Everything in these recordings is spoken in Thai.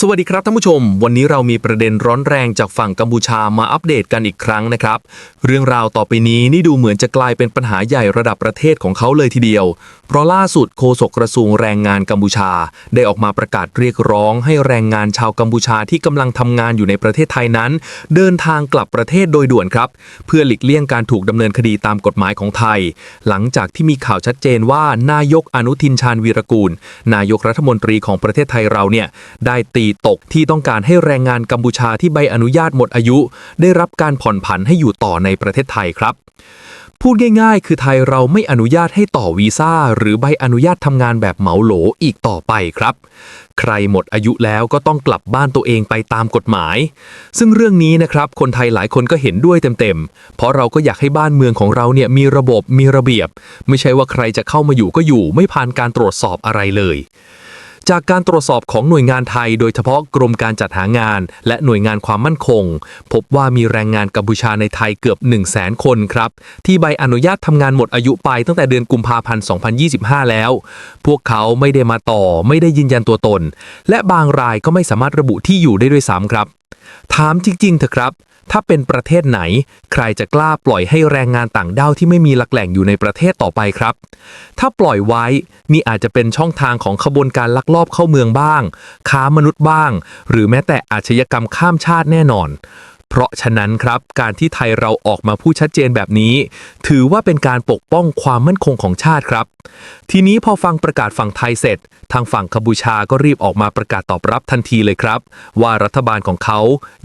สวัสดีครับท่านผู้ชม วันนี้เรามีประเด็นร้อนแรงจากฝั่งกัมพูชามาอัปเดตกันอีกครั้งนะครับ เรื่องราวต่อไปนี้นี่ดูเหมือนจะกลายเป็นปัญหาใหญ่ระดับประเทศของเขาเลยทีเดียว เพราะล่าสุดโฆษกกระทรวงแรงงานกัมพูชา ได้ออกมาประกาศเรียกร้องให้แรงงานชาวกัมพูชาที่กำลังทำงานอยู่ในประเทศไทยนั้น เดินทางกลับประเทศโดยด่วนครับ เพื่อหลีกเลี่ยงการถูกดำเนินคดีตามกฎหมายของไทย หลังจากที่มีข่าวชัดเจนว่านายกอนุทินชาญวีรกูล นายกรัฐมนตรีของประเทศไทยเราเนี่ยได้ตีตกที่ต้องการให้แรงงานกัมพูชาที่ใบอนุญาตหมดอายุ ได้รับการผ่อนผันให้อยู่ต่อในประเทศไทยครับ พูดง่ายๆ คือไทยเราไม่อนุญาตให้ต่อวีซ่า หรือใบอนุญาตทำงานแบบเหมาโหลอีกต่อไปครับ ใครหมดอายุแล้วก็ต้องกลับบ้านตัวเองไปตามกฎหมาย ซึ่งเรื่องนี้นะครับคนไทยหลายคนก็เห็นด้วยเต็มๆ เพราะเราก็อยากให้บ้านเมืองของเราเนี่ยมีระบบมีระเบียบ ไม่ใช่ว่าใครจะเข้ามาอยู่ก็อยู่ ไม่ผ่านการตรวจสอบอะไรเลย จากการตรวจสอบของหน่วยงานไทย โดยเฉพาะกรมการจัดหางาน และหน่วยงานความมั่นคง พบว่ามีแรงงานกัมพูชาในไทยเกือบ 1 0 0 0 0แสนคนครับ ที่ใบอนุญาตทำงานหมดอายุไปตั้งแต่เดือนกุมภาพันธ์ 2025 แล้ว พวกเขาไม่ได้มาต่อ ไม่ได้ยืนยันตัวตน และบางรายก็ไม่สามารถระบุที่อยู่ได้ด้วยซ้ำครับ ถามจริงๆเถอะครับ ถ้าเป็นประเทศไหน ใครจะกล้าปล่อยให้แรงงานต่างด้าวที่ไม่มีหลักแหล่งอยู่ในประเทศต่อไปครับ ถ้าปล่อยไว้ นี่อาจจะเป็นช่องทางของขบวนการลักลอบเข้าเมืองบ้าง ค้ามนุษย์บ้าง หรือแม้แต่อาชญากรรมข้ามชาติแน่นอน เพราะฉะนั้นครับ การที่ไทยเราออกมาพูดชัดเจนแบบนี้ ถือว่าเป็นการปกป้องความมั่นคงของชาติครับ ทีนี้พอฟังประกาศฝั่งไทยเสร็จ ทางฝั่งกัมพูชาก็รีบออกมาประกาศตอบรับทันทีเลยครับ ว่ารัฐบาลของเขา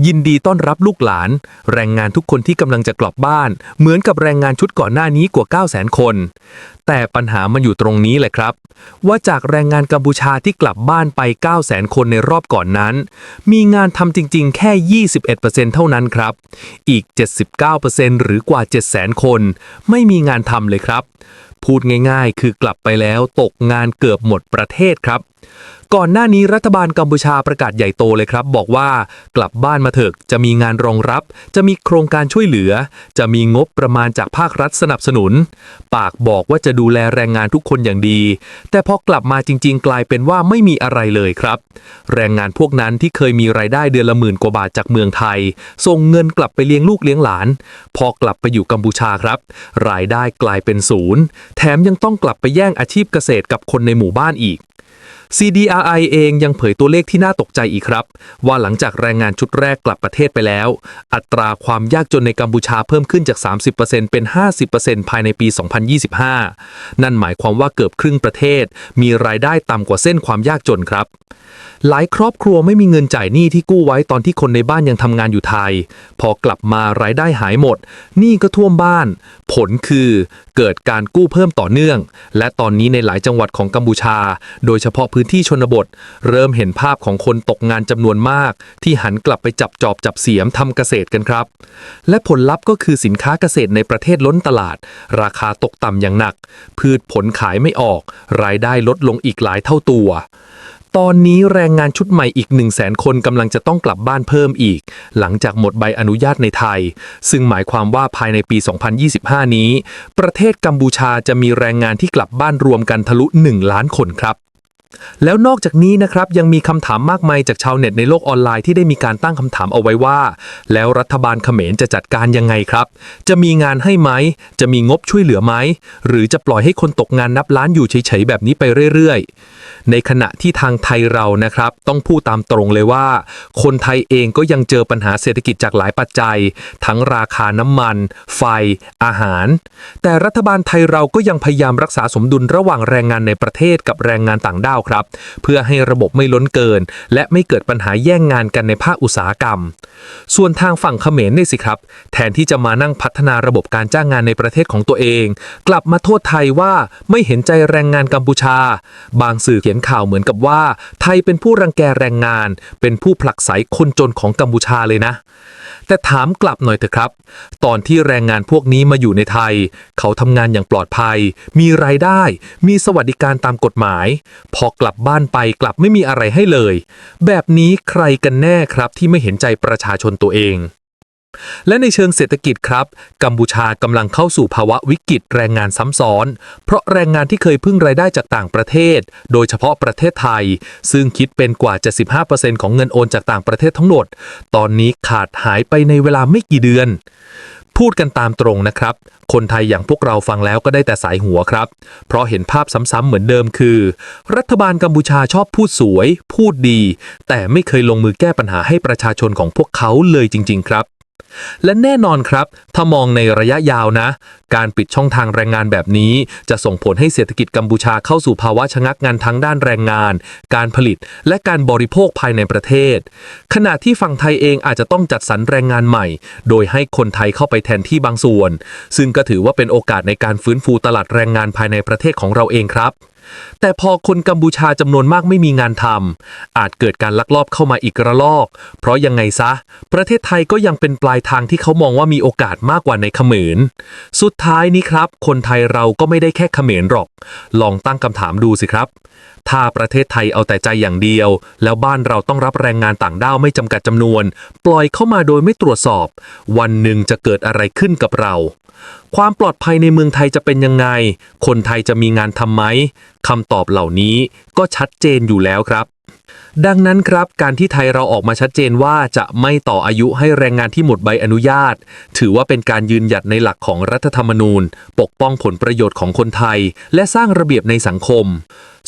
ยินดีต้อนรับลูกหลาน แรงงานทุกคนที่กำลังจะกลับบ้าน เหมือนกับแรงงานชุดก่อนหน้านี้กว่า 9 0 0 0 0 0 คน แต่ปัญหามันอยู่ตรงนี้แหละครับ ว่าจากแรงงานกัมพูชาที่กลับบ้านไป 9 0 0 0 0 0 คนในรอบก่อนนั้น มีงานทำจริง ๆ แค่ 21%เท่านั้นครับ อีก 79%หรือกว่า 700,000 คน ไม่มีงานทำเลยครับ พูดง่ายๆ คือกลับไปแล้วตกงานเกือบหมดประเทศครับ ก่อนหน้านี้รัฐบาลกัมพูชาประกาศใหญ่โตเลยครับ บอกว่ากลับบ้านมาเถอะจะมีงานรองรับ จะมีโครงการช่วยเหลือ จะมีงบประมาณจากภาครัฐสนับสนุน ปากบอกว่าจะดูแลแรงงานทุกคนอย่างดี แต่พอกลับมาจริง ๆ กลายเป็นว่าไม่มีอะไรเลยครับ แรงงานพวกนั้นที่เคยมีรายได้เดือนละหมื่นกว่าบาทจากเมืองไทย ส่งเงินกลับไปเลี้ยงลูกเลี้ยงหลาน พอกลับไปอยู่กัมพูชาครับ รายได้กลายเป็นศูนย์ แถมยังต้องกลับไปแย่งอาชีพเกษตรกับคนในหมู่บ้านอีก CDRI เองยังเผยตัวเลขที่น่าตกใจอีกครับ ว่าหลังจากแรงงานชุดแรกกลับประเทศไปแล้ว อัตราความยากจนในกัมพูชาเพิ่มขึ้นจาก 30%เป็น 50%ภายในปี 2025 นั่นหมายความว่าเกือบครึ่งประเทศ มีรายได้ต่ำกว่าเส้นความยากจนครับ หลายครอบครัวไม่มีเงินจ่ายหนี้ที่กู้ไว้ตอนที่คนในบ้านยังทำงานอยู่ไทย พอกลับมารายได้หายหมดหนี้ก็ท่วมบ้าน ผลคือเกิดการกู้เพิ่มต่อเนื่อง และตอนนี้ในหลายจังหวัดของกัมพูชา โดยเฉพาะพื้นพื้นที่ชนบท เริ่มเห็นภาพของคนตกงานจำนวนมาก ที่หันกลับไปจับจอบจับเสียมทำเกษตรกันครับ และผลลัพธ์ก็คือสินค้าเกษตรในประเทศล้นตลาด ราคาตกต่ำอย่างหนัก พืชผลขายไม่ออก รายได้ลดลงอีกหลายเท่าตัวตอนนี้แรงงานชุดใหม่อีก 1 0 0 0 0แสนคนกำลังจะต้องกลับบ้านเพิ่มอีก หลังจากหมดใบอนุญาตในไทย ซึ่งหมายความว่าภายในปี 2025 นี้ ประเทศกัมพูชาจะมีแรงงานที่กลับบ้านรวมกันทะลุ 1 ล้านคนครับ แล้วนอกจากนี้นะครับยังมีคำถามมากมายจากชาวเน็ตในโลกออนไลน์ที่ได้มีการตั้งคำถามเอาไว้ว่า แล้วรัฐบาลเขมรจะจัดการยังไงครับ จะมีงานให้ไหม จะมีงบช่วยเหลือไหม หรือจะปล่อยให้คนตกงานนับล้านอยู่เฉยๆแบบนี้ไปเรื่อยๆ ในขณะที่ทางไทยเรานะครับ ต้องพูดตามตรงเลยว่า คนไทยเองก็ยังเจอปัญหาเศรษฐกิจจากหลายปัจจัย ทั้งราคาน้ำมัน ไฟ อาหาร แต่รัฐบาลไทยเราก็ยังพยายามรักษาสมดุลระหว่างแรงงานในประเทศกับแรงงานต่างด้าวครับ เพื่อให้ระบบไม่ล้นเกิน และไม่เกิดปัญหาแย่งงานกันในภาคอุตสาหกรรม ส่วนทางฝั่งเขมรนี่สิครับ แทนที่จะมานั่งพัฒนาระบบการจ้างงานในประเทศของตัวเอง กลับมาโทษไทยว่าไม่เห็นใจแรงงานกัมพูชา บางสื่อเขียนข่าวเหมือนกับว่า ไทยเป็นผู้รังแกแรงงาน เป็นผู้ผลักไสคนจนของกัมพูชาเลยนะ แต่ถามกลับหน่อยเถอะครับ ตอนที่แรงงานพวกนี้มาอยู่ในไทย เขาทำงานอย่างปลอดภัย มีรายได้ มีสวัสดิการตามกฎหมาย พอกลับบ้านไปกลับไม่มีอะไรให้เลย แบบนี้ใครกันแน่ครับที่ไม่เห็นใจประชาชนตัวเองและในเชิงเศรษฐกิจครับ กัมพูชากำลังเข้าสู่ภาวะวิกฤตแรงงานซ้ำซ้อน เพราะแรงงานที่เคยพึ่งรายได้จากต่างประเทศ โดยเฉพาะประเทศไทย ซึ่งคิดเป็นกว่า 75%ของเงินโอนจากต่างประเทศทั้งหมด ตอนนี้ขาดหายไปในเวลาไม่กี่เดือน พูดกันตามตรงนะครับ คนไทยอย่างพวกเราฟังแล้วก็ได้แต่สายหัวครับ เพราะเห็นภาพซ้ำๆเหมือนเดิมคือ รัฐบาลกัมพูชาชอบพูดสวย พูดดี แต่ไม่เคยลงมือแก้ปัญหาให้ประชาชนของพวกเขาเลยจริง ๆ ครับ และแน่นอนครับ ถ้ามองในระยะยาวนะ การปิดช่องทางแรงงานแบบนี้จะส่งผลให้เศรษฐกิจกัมพูชาเข้าสู่ภาวะชะงักงานทั้งด้านแรงงาน การผลิต และการบริโภคภายในประเทศ ขณะที่ฝั่งไทยเองอาจจะต้องจัดสรรแรงงานใหม่ โดยให้คนไทยเข้าไปแทนที่บางส่วน ซึ่งก็ถือว่าเป็นโอกาสในการฟื้นฟูตลาดแรงงานภายในประเทศของเราเองครับ แต่พอคนกัมพูชาจำนวนมากไม่มีงานทำอาจเกิดการลักลอบเข้ามาอีกระลอก เพราะยังไงซะ ประเทศไทยก็ยังเป็นปลายทางที่เขามองว่ามีโอกาสมากกว่าในเขมร สุดท้ายนี้ครับ คนไทยเราก็ไม่ได้แค่เขมรหรอก ลองตั้งคำถามดูสิครับ ถ้าประเทศไทยเอาแต่ใจอย่างเดียว แล้วบ้านเราต้องรับแรงงานต่างด้าวไม่จำกัดจำนวน ปล่อยเข้ามาโดยไม่ตรวจสอบ วันหนึ่งจะเกิดอะไรขึ้นกับเรา ความปลอดภัยในเมืองไทยจะเป็นยังไง คนไทยจะมีงานทำไหมคำตอบเหล่านี้ก็ชัดเจนอยู่แล้วครับดังนั้นครับการที่ไทยเราออกมาชัดเจนว่าจะไม่ต่ออายุให้แรงงานที่หมดใบอนุญาต ถือว่าเป็นการยืนหยัดในหลักของรัฐธรรมนูญ ปกป้องผลประโยชน์ของคนไทย และสร้างระเบียบในสังคม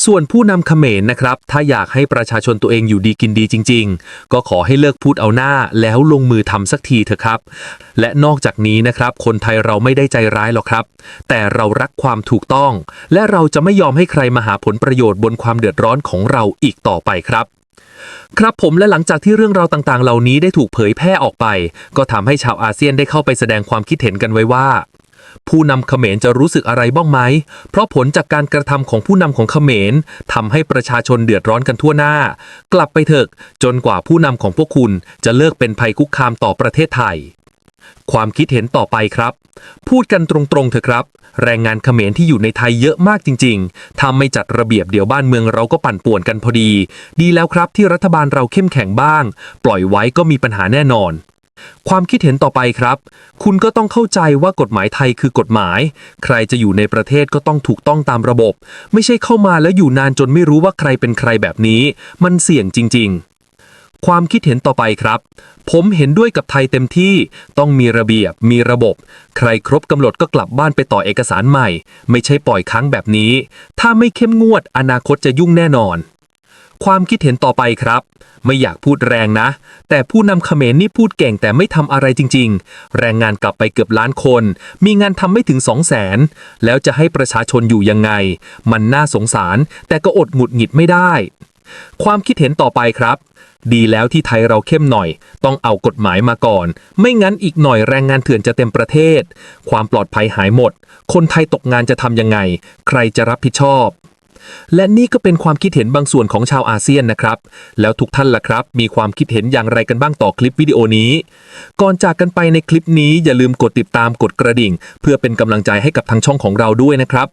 ส่วนผู้นำเขมรนะครับ ถ้าอยากให้ประชาชนตัวเองอยู่ดีกินดีจริง ๆ ก็ขอให้เลิกพูดเอาหน้าแล้วลงมือทำสักทีเถอะครับ และนอกจากนี้นะครับ คนไทยเราไม่ได้ใจร้ายหรอกครับ แต่เรารักความถูกต้อง และเราจะไม่ยอมให้ใครมาหาผลประโยชน์บนความเดือดร้อนของเราอีกต่อไปครับครับผมและหลังจากที่เรื่องราวต่างๆ เหล่านี้ได้ถูกเผยแพร่ออกไป ก็ทำให้ชาวอาเซียนได้เข้าไปแสดงความคิดเห็นกันไว้ว่า ผู้นำเขมรจะรู้สึกอะไรบ้างไหม เพราะผลจากการกระทำของผู้นำของเขมรทำให้ประชาชนเดือดร้อนกันทั่วหน้า กลับไปเถอะจนกว่าผู้นำของพวกคุณจะเลิกเป็นภัยคุกคามต่อประเทศไทย ความคิดเห็นต่อไปครับ พูดกันตรงๆเถอะครับ แรงงานเขมรที่อยู่ในไทยเยอะมากจริงๆถ้าไม่จัดระเบียบเดี๋ยวบ้านเมืองเราก็ปั่นป่วนกันพอดี ดีแล้วครับที่รัฐบาลเราเข้มแข็งบ้าง ปล่อยไว้ก็มีปัญหาแน่นอน ความคิดเห็นต่อไปครับ คุณก็ต้องเข้าใจว่ากฎหมายไทยคือกฎหมาย ใครจะอยู่ในประเทศก็ต้องถูกต้องตามระบบ ไม่ใช่เข้ามาแล้วอยู่นานจนไม่รู้ว่าใครเป็นใครแบบนี้ มันเสี่ยงจริง ๆความคิดเห็นต่อไปครับ ผมเห็นด้วยกับไทยเต็มที่ ต้องมีระเบียบ มีระบบ ใครครบกำหนดก็กลับบ้านไปต่อเอกสารใหม่ ไม่ใช่ปล่อยค้างแบบนี้ ถ้าไม่เข้มงวดอนาคตจะยุ่งแน่นอน ความคิดเห็นต่อไปครับ ไม่อยากพูดแรงนะ แต่ผู้นำเขมรนี่พูดเก่งแต่ไม่ทำอะไรจริง ๆ แรงงานกลับไปเกือบล้านคน มีงานทำไม่ถึง 2 0 0แสนแล้วจะให้ประชาชนอยู่ยังไง มันน่าสงสาร แต่ก็อดหงุดหงิดไม่ได้ ความคิดเห็นต่อไปครับดีแล้วที่ไทยเราเข้มหน่อย ต้องเอากฎหมายมาก่อน ไม่งั้นอีกหน่อยแรงงานเถื่อนจะเต็มประเทศ ความปลอดภัยหายหมด คนไทยตกงานจะทำยังไง ใครจะรับผิดชอบ และนี่ก็เป็นความคิดเห็นบางส่วนของชาวอาเซียนนะครับ แล้วทุกท่านล่ะครับ มีความคิดเห็นอย่างไรกันบ้างต่อคลิปวิดีโอนี้ ก่อนจากกันไปในคลิปนี้อย่าลืมกดติดตามกดกระดิ่ง เพื่อเป็นกำลังใจให้กับทางช่องของเราด้วยนะครับ